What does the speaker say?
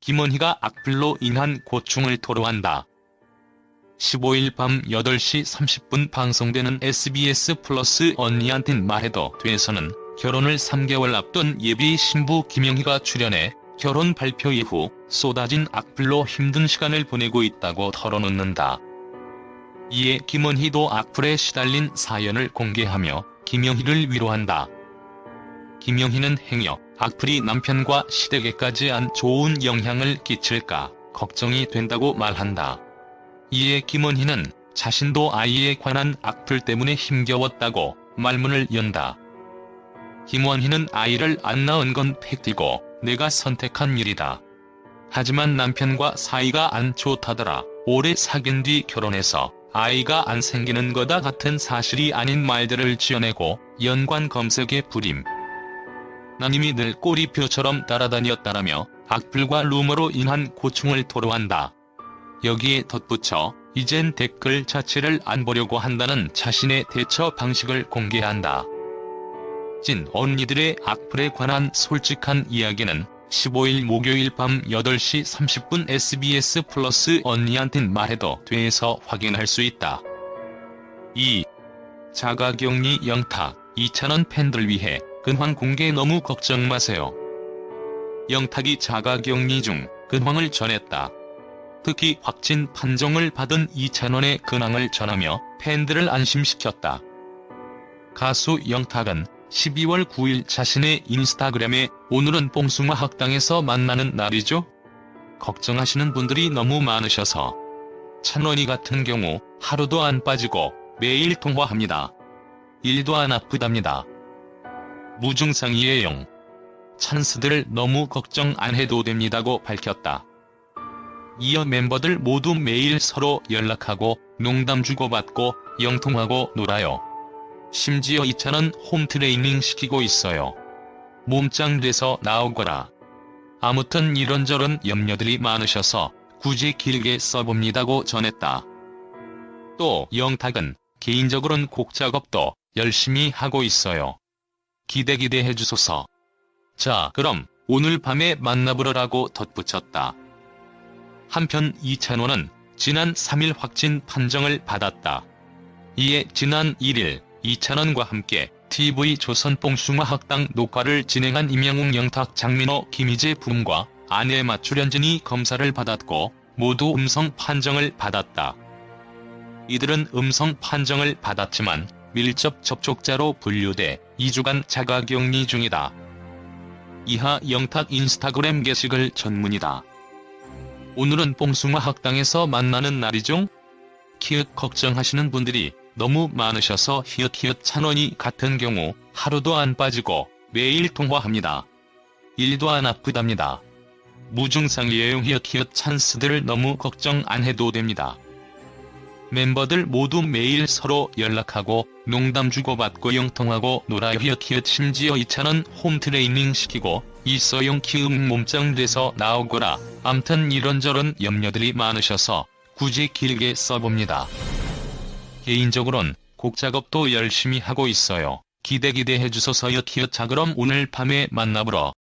김원희가 악플로 인한 고충을 토로한다. 15일 밤 8시 30분 방송되는 SBS 플러스 언니한텐 말해도 돼서는 결혼을 3개월 앞둔 예비 신부 김영희가 출연해 결혼 발표 이후 쏟아진 악플로 힘든 시간을 보내고 있다고 털어놓는다. 이에 김원희도 악플에 시달린 사연을 공개하며 김영희를 위로한다. 김영희는 행여 악플이 남편과 시댁에까지 안 좋은 영향을 끼칠까 걱정이 된다고 말한다. 이에 김원희는 자신도 아이에 관한 악플 때문에 힘겨웠다고 말문을 연다. 김원희는 아이를 안 낳은 건 팩트고 내가 선택한 일이다. 하지만 남편과 사이가 안 좋다더라. 오래 사귄 뒤 결혼해서 아이가 안 생기는 거다 같은 사실이 아닌 말들을 지어내고 연관 검색에 불임. 난 이미 늘 꼬리표처럼 따라다녔다라며 악플과 루머로 인한 고충을 토로한다. 여기에 덧붙여 이젠 댓글 자체를 안 보려고 한다는 자신의 대처 방식을 공개한다. 찐 언니들의 악플에 관한 솔직한 이야기는 15일 목요일 밤 8시 30분 SBS 플러스 언니한텐 말해도 돼서 확인할 수 있다. 2. 자가격리 영탁 2,000원 팬들 위해 근황 공개 너무 걱정 마세요. 영탁이 자가격리 중 근황을 전했다. 특히 확진 판정을 받은 2,000원의 근황을 전하며 팬들을 안심시켰다. 가수 영탁은 12월 9일 자신의 인스타그램에 오늘은 뽕숭아 학당에서 만나는 날이죠? 걱정하시는 분들이 너무 많으셔서 찬원이 같은 경우 하루도 안 빠지고 매일 통화합니다. 일도 안 아프답니다. 무증상이에요. 찬스들 너무 걱정 안 해도 됩니다고 밝혔다. 이어 멤버들 모두 매일 서로 연락하고 농담 주고받고 영통하고 놀아요. 심지어 2차는 홈트레이닝 시키고 있어요. 몸짱 돼서 나오거라. 아무튼 이런저런 염려들이 많으셔서 굳이 길게 써봅니다고 전했다. 또 영탁은 개인적으론 곡 작업도 열심히 하고 있어요. 기대 기대해 주소서. 자 그럼 오늘 밤에 만나보러라고 덧붙였다. 한편 이찬호는 지난 3일 확진 판정을 받았다. 이에 지난 1일 이찬원과 함께 TV 조선 뽕숭아 학당 녹화를 진행한 임영웅 영탁 장민호 김희재 부음과 아내 마출연진이 검사를 받았고 모두 음성 판정을 받았다. 이들은 음성 판정을 받았지만 밀접 접촉자로 분류돼 2주간 자가격리 중이다. 이하 영탁 인스타그램 게시글 전문이다. 오늘은 뽕숭아 학당에서 만나는 날이죠? 키읔 걱정하시는 분들이 너무 많으셔서 히읗히읗 찬원이 같은 경우 하루도 안 빠지고 매일 통화합니다. 일도 안 아프답니다. 무증상이에요 히읗히읗 찬스들 너무 걱정 안 해도 됩니다. 멤버들 모두 매일 서로 연락하고 농담 주고받고 영통하고 놀아요. 히읗히읗. 심지어 이차는 홈트레이닝 시키고 있어용 키읔 몸짱 돼서 나오거라. 암튼 이런저런 염려들이 많으셔서 굳이 길게 써봅니다. 개인적으론 곡 작업도 열심히 하고 있어요. 기대 기대해주소서 엿히읗. 자 그럼 오늘 밤에 만나보러